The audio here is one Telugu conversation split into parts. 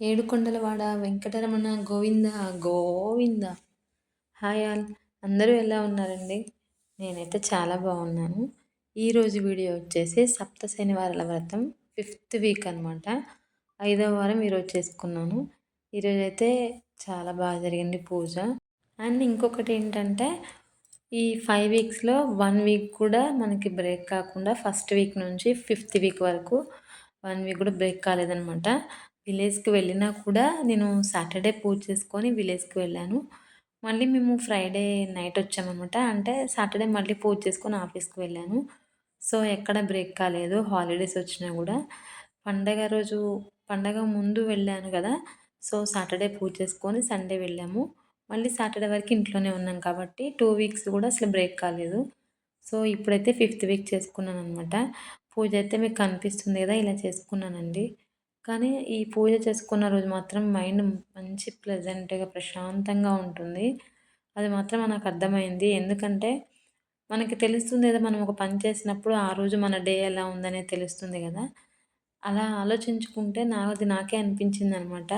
ఏడుకొండలవాడ వెంకటరమణ గోవింద గోవింద. Hi all. అందరూ ఎలా ఉన్నారండి? నేనైతే చాలా బాగున్నాను. ఈరోజు వీడియో వచ్చేసి సప్త శనివారాల వ్రతం ఫిఫ్త్ వీక్ అనమాట ఐదవ వారం ఈరోజు చేసుకున్నాను. ఈరోజు అయితే చాలా బాగా జరిగింది పూజ. అండ్ ఇంకొకటి ఏంటంటే ఈ ఫైవ్ వీక్స్లో వన్ వీక్ కూడా మనకి బ్రేక్ కాకుండా ఫస్ట్ వీక్ నుంచి ఫిఫ్త్ వీక్ వరకు వన్ వీక్ కూడా బ్రేక్ కాలేదనమాట విలేజ్కి వెళ్ళినా కూడా నేను సాటర్డే పూజ చేసుకొని విలేజ్కి వెళ్ళాను. మళ్ళీ మేము ఫ్రైడే నైట్ వచ్చామన్నమాట. అంటే సాటర్డే మళ్ళీ పూజ చేసుకొని ఆఫీస్కి వెళ్ళాను. సో ఎక్కడ బ్రేక్ కాలేదు. హాలిడేస్ వచ్చినా కూడా. పండగ రోజు పండగ ముందు వెళ్ళాను కదా. సో సాటర్డే పూజ చేసుకొని సండే వెళ్ళాము. మళ్ళీ సాటర్డే వరకు ఇంట్లోనే ఉన్నాం కాబట్టి టూ వీక్స్ కూడా అసలు బ్రేక్ కాలేదు. సో ఇప్పుడైతే ఫిఫ్త్ వీక్ చేసుకున్నాను అనమాట పూజ అయితే మీకు కనిపిస్తుంది కదా ఇలా చేసుకున్నానండి. కానీ ఈ పూజ చేసుకున్న రోజు మాత్రం మైండ్ మంచి ప్లెజెంట్గా ప్రశాంతంగా ఉంటుంది. అది మాత్రం నాకు అర్థమైంది. ఎందుకంటే మనకి తెలుస్తుంది కదా మనం ఒక పని చేసినప్పుడు ఆ రోజు మన డే ఎలా ఉందనే తెలుస్తుంది కదా. అలా ఆలోచించుకుంటే నాది నాకే అనిపించింది అనమాట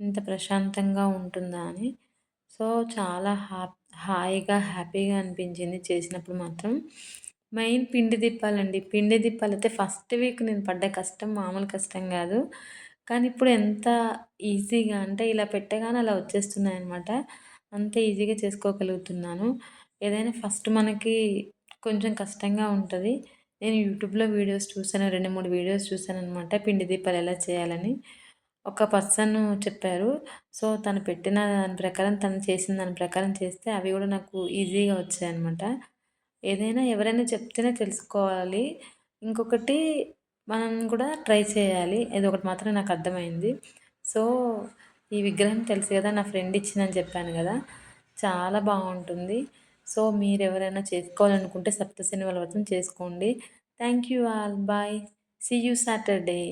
ఇంత ప్రశాంతంగా ఉంటుందా అని. సో చాలా హా హాయిగా హ్యాపీగా అనిపించింది చేసినప్పుడు మాత్రం. మెయిన్ పిండి దీపాలండి పిండి దీపాలు అయితే ఫస్ట్ వీక్ నేను పడ్డ కష్టం మామూలు కష్టం కాదు. కానీ ఇప్పుడు ఎంత ఈజీగా అంటే ఇలా పెట్టగానే అలా వచ్చేస్తున్నాయి అనమాట అంత ఈజీగా చేసుకోగలుగుతున్నాను. ఏదైనా ఫస్ట్ మనకి కొంచెం కష్టంగా ఉంటుంది. నేను యూట్యూబ్లో వీడియోస్ చూశాను రెండు మూడు వీడియోస్ చూశాను అనమాట పిండి దీపాలు ఎలా చేయాలని. ఒక పర్సన్ చెప్పారు సో తను పెట్టిన దాని ప్రకారం తను చేసిన దాని ప్రకారం చేస్తే అవి కూడా నాకు ఈజీగా వచ్చాయి అనమాట ఏదైనా ఎవరైనా చెప్తేనే తెలుసుకోవాలి. ఇంకొకటి మనం కూడా ట్రై చేయాలి. ఇది ఒకటి మాత్రం నాకు అర్థమైంది. సో ఈ విగ్రహం తెలుసు కదా నా ఫ్రెండ్ ఇచ్చిందని చెప్పాను కదా చాలా బాగుంటుంది. సో మీరు ఎవరైనా చేసుకోవాలనుకుంటే సప్త శనివారం వ్రతం చేసుకోండి. Thank you all. Bye. See you Saturday.